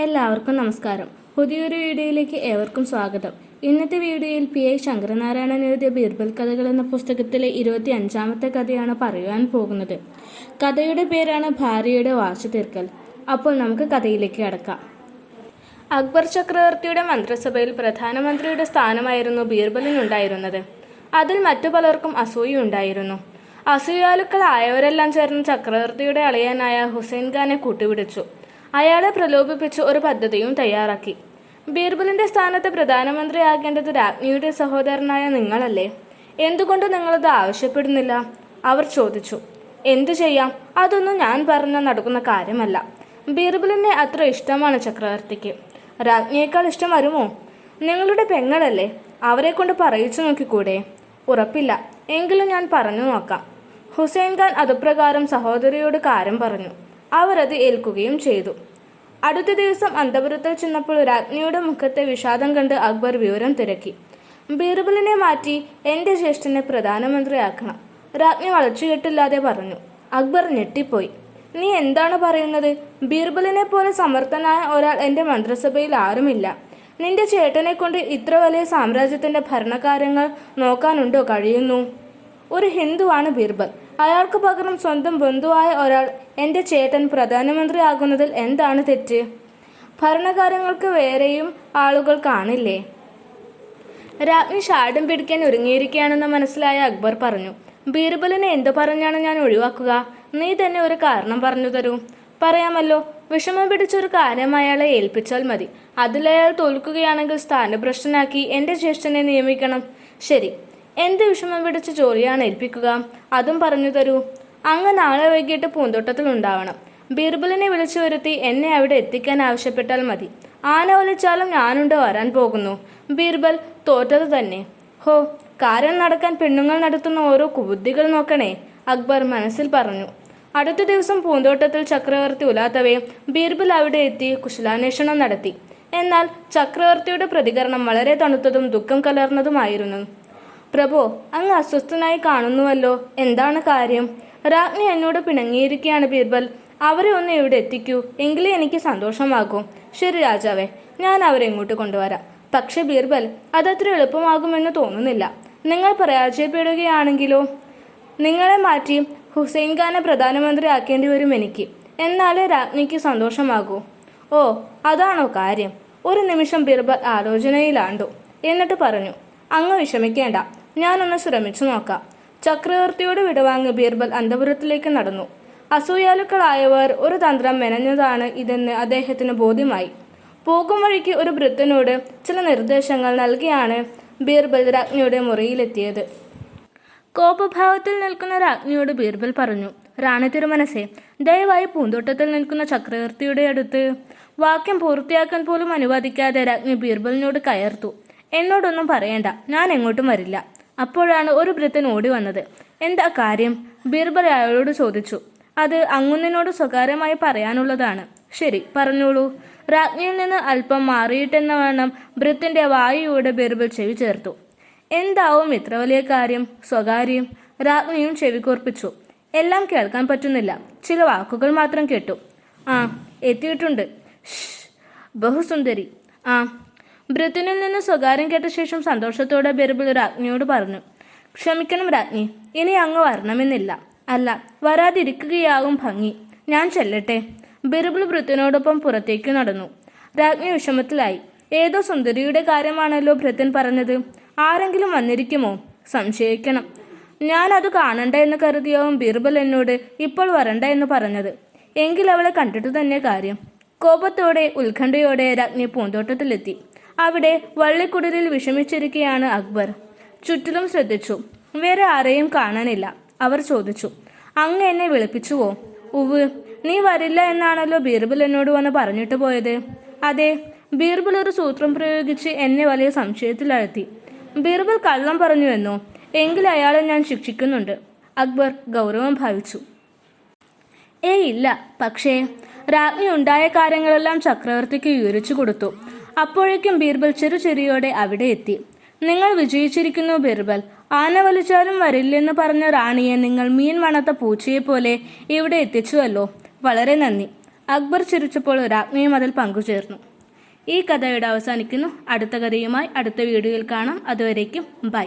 എല്ലാവർക്കും നമസ്കാരം. പുതിയൊരു വീഡിയോയിലേക്ക് ഏവർക്കും സ്വാഗതം. ഇന്നത്തെ വീഡിയോയിൽ പി ഐ ശങ്കരനാരായണൻ എഴുതിയ ബീർബൽ കഥകൾ എന്ന പുസ്തകത്തിലെ ഇരുപത്തി അഞ്ചാമത്തെ കഥയാണ് പറയുവാൻ പോകുന്നത്. കഥയുടെ പേരാണ് ഭാര്യയുടെ വാശി തീർക്കൽ. അപ്പോൾ നമുക്ക് കഥയിലേക്ക് കടക്കാം. അക്ബർ ചക്രവർത്തിയുടെ മന്ത്രിസഭയിൽ പ്രധാനമന്ത്രിയുടെ സ്ഥാനമായിരുന്നു ബീർബലിനുണ്ടായിരുന്നത്. അതിൽ മറ്റു പലർക്കും അസൂയുണ്ടായിരുന്നു അസൂയാലുക്കളായവരെല്ലാം ചേർന്ന് ചക്രവർത്തിയുടെ അളിയനായ ഹുസൈൻ ഖാനെ കൂട്ടുപിടിച്ചു അയാളെ പ്രലോഭിപ്പിച്ച് ഒരു പദ്ധതിയും തയ്യാറാക്കി. ബീർബലിന്റെ സ്ഥാനത്ത് പ്രധാനമന്ത്രിയാകേണ്ടത് രാജ്ഞിയുടെ സഹോദരനായ നിങ്ങളല്ലേ? എന്തുകൊണ്ട് നിങ്ങളത് ആവശ്യപ്പെടുന്നില്ല? അവർ ചോദിച്ചു. എന്തു ചെയ്യാം? അതൊന്നും ഞാൻ പറഞ്ഞ നടക്കുന്ന കാര്യമല്ല. ബീർബലിനെ അത്ര ഇഷ്ടമാണ് ചക്രവർത്തിക്ക്. രാജ്ഞിയേക്കാൾ ഇഷ്ടം വരുമോ? നിങ്ങളുടെ പെങ്ങളല്ലേ? അവരെ കൊണ്ട് പറയിച്ചു നോക്കിക്കൂടെ? ഉറപ്പില്ല. എങ്കിലും ഞാൻ പറഞ്ഞു നോക്കാം. ഹുസൈൻ ഖാൻ അതുപ്രകാരം സഹോദരിയോട് കാര്യം പറഞ്ഞു. അവരത് ഏൽക്കുകയും ചെയ്തു. അടുത്ത ദിവസം അന്തപുരത്തിൽ ചെന്നപ്പോൾ രാജ്ഞിയുടെ മുഖത്തെ വിഷാദം കണ്ട് അക്ബർ വിവരം തിരക്കി. ബീർബലിനെ മാറ്റി എന്റെ ജ്യേഷ്ഠനെ പ്രധാനമന്ത്രിയാക്കണം. രാജ്ഞി വളച്ചുകെട്ടില്ലാതെ പറഞ്ഞു. അക്ബർ ഞെട്ടിപ്പോയി. നീ എന്താണ് പറയുന്നത്? ബീർബലിനെ പോലെ സമർത്ഥനായ ഒരാൾ എന്റെ മന്ത്രിസഭയിൽ ആരുമില്ല. നിന്റെ ചേട്ടനെ കൊണ്ട് ഇത്ര വലിയ സാമ്രാജ്യത്തിന്റെ ഭരണകാര്യങ്ങൾ നോക്കാനുണ്ടോ കഴിയുന്നു? ഒരു ഹിന്ദുവാണ് ബീർബൽ. അയാൾക്ക് പകരം സ്വന്തം ബന്ധുവായ ഒരാൾ എന്റെ ചേട്ടൻ പ്രധാനമന്ത്രി ആകുന്നതിൽ എന്താണ് തെറ്റ്? ഭരണകാര്യങ്ങൾക്ക് വേറെയും ആളുകൾ കാണില്ലേ? രാജ്ഞി ഷാഡും പിടിക്കാൻ ഒരുങ്ങിയിരിക്കുകയാണെന്ന് മനസ്സിലായ അക്ബർ പറഞ്ഞു ബീർബലിനെ എന്തു പറഞ്ഞാണ് ഞാൻ ഒഴിവാക്കുക? നീ തന്നെ ഒരു കാരണം പറഞ്ഞു തരൂ. പറയാമല്ലോ വിഷമം പിടിച്ചൊരു കാര്യം അയാളെ ഏൽപ്പിച്ചാൽ മതി. അതിലയാൾ തോൽക്കുകയാണെങ്കിൽ സ്ഥാനഭ്രഷ്ടനാക്കി എന്റെ ജ്യേഷ്ഠനെ നിയമിക്കണം. ശരി എന്ത് വിഷമം പിടിച്ച ജോലിയാണ് ഏൽപ്പിക്കുക? അതും പറഞ്ഞു തരൂ. അങ്ങ് നാളെ വൈകിട്ട് പൂന്തോട്ടത്തിൽ ഉണ്ടാവണം. ബീർബലിനെ വിളിച്ചു വരുത്തി എന്നെ അവിടെ എത്തിക്കാൻ ആവശ്യപ്പെട്ടാൽ മതി. ആന വലിച്ചാലും ഞാനുണ്ട് വരാൻ പോകുന്നു. ബീർബൽ തോറ്റത് തന്നെ. ഹോ കാര്യം നടക്കാൻ പെണ്ണുങ്ങൾ നടത്തുന്ന ഓരോ കുബുദ്ധികൾ നോക്കണേ അക്ബർ മനസ്സിൽ പറഞ്ഞു. അടുത്ത ദിവസം പൂന്തോട്ടത്തിൽ ചക്രവർത്തി ഉലാത്തവേ ബീർബൽ അവിടെ എത്തി കുശലാന്വേഷണം നടത്തി. എന്നാൽ ചക്രവർത്തിയുടെ പ്രതികരണം വളരെ തണുത്തതും ദുഃഖം കലർന്നതുമായിരുന്നു. പ്രഭു അങ്ങ് അസ്വസ്ഥനായി കാണുന്നുവല്ലോ. എന്താണ് കാര്യം? രാജ്ഞി എന്നോട് പിണങ്ങിയിരിക്കുകയാണ് ബീർബൽ. അവരെ ഒന്ന് ഇവിടെ എത്തിക്കൂ എങ്കിലേ എനിക്ക് സന്തോഷമാകും. ശരി രാജാവേ ഞാൻ അവരെ ഇങ്ങോട്ട് കൊണ്ടുവരാം. പക്ഷെ ബീർബൽ അതത്ര എളുപ്പമാകുമെന്ന് തോന്നുന്നില്ല. നിങ്ങൾ പരാജയപ്പെടുകയാണെങ്കിലോ? നിങ്ങളെ മാറ്റി ഹുസൈൻ ഖാനെ പ്രധാനമന്ത്രി ആക്കേണ്ടി വരും എനിക്ക്. എന്നാലേ രാജ്ഞിക്ക് സന്തോഷമാകൂ. ഓ അതാണോ കാര്യം? ഒരു നിമിഷം ബീർബൽ ആലോചനയിലാണ്ടു. എന്നിട്ട് പറഞ്ഞു അങ്ങ് വിഷമിക്കേണ്ട. ഞാനൊന്ന് ശ്രമിച്ചു നോക്കാം. ചക്രവർത്തിയോട് വിടവാങ്ങി ബീർബൽ അന്തപുരത്തിലേക്ക് നടന്നു. അസൂയാലുക്കളായവർ ഒരു തന്ത്രം മെനഞ്ഞതാണ് ഇതെന്ന് അദ്ദേഹത്തിന് ബോധ്യമായി. പോകും വഴിക്ക് ഒരു വൃദ്ധനോട് ചില നിർദ്ദേശങ്ങൾ നൽകിയാണ് ബീർബൽ രാജ്ഞിയുടെ മുറിയിലെത്തിയത്. കോപഭാവത്തിൽ നിൽക്കുന്ന രാജ്ഞിയോട് ബീർബൽ പറഞ്ഞു റാണി തിരുമനസെ ദയവായി പൂന്തോട്ടത്തിൽ നിൽക്കുന്ന ചക്രവർത്തിയുടെ അടുത്ത് വാക്യം പൂർത്തിയാക്കാൻ പോലും അനുവദിക്കാതെ രാജ്ഞി ബീർബലിനോട് കയർത്തു. എന്നോടൊന്നും പറയണ്ട ഞാൻ എങ്ങോട്ടും വരില്ല. അപ്പോഴാണ് ഒരു വൃദ്ധൻ ഓടി വന്നത്. എന്താ കാര്യം? ബീർബൽ അയാളോട് ചോദിച്ചു. അത് അങ്ങുന്നിനോട് സ്വകാര്യമായി പറയാനുള്ളതാണ്. ശരി പറഞ്ഞോളൂ. രാജ്ഞിയിൽ നിന്ന് അല്പം മാറിയിട്ടെന്ന വേണം വൃത്തിന്റെ വായുവിടെ ബീർബൽ ചെവി ചേർത്തു. എന്താവും ഇത്ര വലിയ കാര്യം? സ്വകാര്യം. രാജ്ഞിയും ചെവികോർപ്പിച്ചു എല്ലാം കേൾക്കാൻ പറ്റുന്നില്ല. ചില വാക്കുകൾ മാത്രം കേട്ടു. ആ എത്തിയിട്ടുണ്ട്. ബഹുസുന്ദരി. ആ ബ്രിട്ടനിൽ നിന്ന് സ്വകാര്യം കേട്ട ശേഷം സന്തോഷത്തോടെ ബിർബിൾ രാജ്ഞിയോട് പറഞ്ഞു ക്ഷമിക്കണം രാജ്ഞി ഇനി അങ്ങ് വരണമെന്നില്ല. അല്ല വരാതിരിക്കുകയാകും ഭംഗി. ഞാൻ ചെല്ലട്ടെ. ബിർബിൾ ഭൃത്യനോടൊപ്പം പുറത്തേക്ക് നടന്നു. രാജ്ഞി വിഷമത്തിലായി. ഏതോ സുന്ദരിയുടെ കാര്യമാണല്ലോ ഭൃത്യൻ പറഞ്ഞത്. ആരെങ്കിലും വന്നിരിക്കുമോ? സംശയിക്കണം. ഞാൻ അത് കാണണ്ട എന്ന് കരുതിയാവും ബീർബൽ എന്നോട് ഇപ്പോൾ വരണ്ട എന്ന് പറഞ്ഞത്. എങ്കിൽ അവളെ കണ്ടിട്ട് തന്നെ കാര്യം. കോപത്തോടെ ഉത്കണ്ഠയോടെ രാജ്ഞി പൂന്തോട്ടത്തിലെത്തി. അവിടെ വള്ളിക്കുടലിൽ വിഷമിച്ചിരിക്കുകയാണ് അക്ബർ. ചുറ്റിലും ശ്രദ്ധിച്ചു. വേറെ ആരെയും കാണാനില്ല. അവർ ചോദിച്ചു അങ്ങ് എന്നെ വിളിപ്പിച്ചുവോ? ഉവ് നീ വരില്ല എന്നാണല്ലോ ബീർബൽ എന്നോട് വന്ന് പറഞ്ഞിട്ട് പോയത്. അതെ. ബീർബൽ ഒരു സൂത്രം പ്രയോഗിച്ച് എന്നെ വലിയ സംശയത്തിലാഴ്ത്തി. ബീർബൽ കള്ളം പറഞ്ഞു എന്നോ എങ്കിൽ അയാളെ ഞാൻ ശിക്ഷിക്കുന്നുണ്ട്. അക്ബർ ഗൗരവം ഭാവിച്ചു. ഏയ് ഇല്ല. പക്ഷേ രാജ്ഞി ഉണ്ടായ കാര്യങ്ങളെല്ലാം ചക്രവർത്തിക്ക് വിവരിച്ചു കൊടുത്തു. അപ്പോഴേക്കും ബീർബൽ ചെറുചെറിയോടെ അവിടെ എത്തി. നിങ്ങൾ വിജയിച്ചിരിക്കുന്നു ബീർബൽ. ആന വലിച്ചാലും വരില്ലെന്ന് പറഞ്ഞ റാണിയെ നിങ്ങൾ മീൻ മണത്ത പൂച്ചയെ പോലെ ഇവിടെ എത്തിച്ചുവല്ലോ. വളരെ നന്ദി. അക്ബർ ചിരിച്ചപ്പോൾ രാജ്ഞിയും അതിൽ പങ്കുചേർന്നു. ഈ കഥയുടെ അവസാനിക്കുന്നു. അടുത്ത കഥയുമായി അടുത്ത വീഡിയോയിൽ കാണാം. അതുവരേക്കും ബൈ.